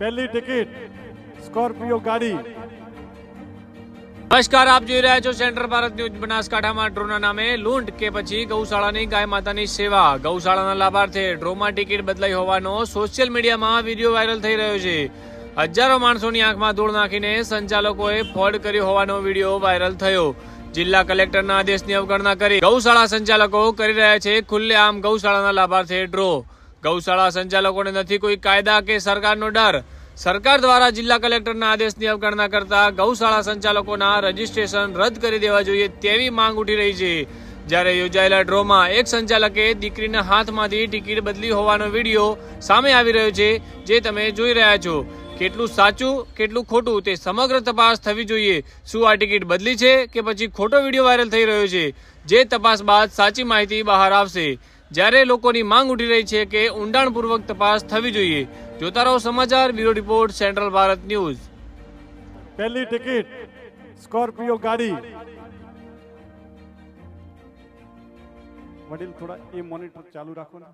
પહેલી ticket, Scorpio ગાડી. નમસ્કાર, આપ જોઈ રહ્યા છો સેન્ટ્રલ ભારત ન્યૂઝ બનાસકાંઠામાં. ડ્રોના નામે લૂંટ કે પછી ગૌશાળાની ગાય માતાની સેવા. ગૌશાળાના લાભાર્થે ડ્રોમાં ટિકિટ બદલાઈ હોવાનો સોશિયલ મીડિયામાં વીડિયો વાયરલ થઈ રહ્યો છે. હજારો માણસોની આંખમાં ધૂળ નાખીને સંચાલકોએ ફોડ કર્યો હોવાનો વીડિયો વાયરલ થયો. જિલ્લા કલેક્ટરના આદેશની અવગણના કરી ગૌશાળા સંચાલકો કરી રહ્યા છે ખુલ્લેઆમ ગૌશાળાના લાભાર્થે ડ્રો. ગૌશાળા સંચાલકોને નથી કોઈ કાયદા કે સરકારનો ડર. સરકાર દ્વારા જિલ્લા કલેક્ટરના આદેશની અવગણના કરતા ગૌશાળા સંચાલકોના રજીસ્ટ્રેશન રદ કરી દેવા જોઈએ તેવી માંગ ઉઠી રહી છે. જ્યારે યોજાયેલા ડ્રોમાં એક સંચાલકે દીકરીના હાથમાંથી ટિકિટ બદલી હોવાનો વીડિયો સામે આવી રહ્યો છે, જે તમે જોઈ રહ્યા છો. કેટલું સાચું, કેટલું ખોટું તે સમગ્ર તપાસ થવી જોઈએ. શું આ ટિકિટ બદલી છે કે પછી ખોટો વીડિયો વાયરલ થઈ રહ્યો છે, જે તપાસ બાદ સાચી માહિતી બહાર આવશે. જ્યારે લોકોની માંગ ઉઠી રહી છે કે ઊંડાણપૂર્વક તપાસ થવી જોઈએ. જોતા રહો સમાચાર, bureau report, central Bharat news. પહેલી ટિકિટ, સ્કોર્પિયો ગાડી. વડીલ, થોડા એ મોનિટર ચાલુ રાખો ને.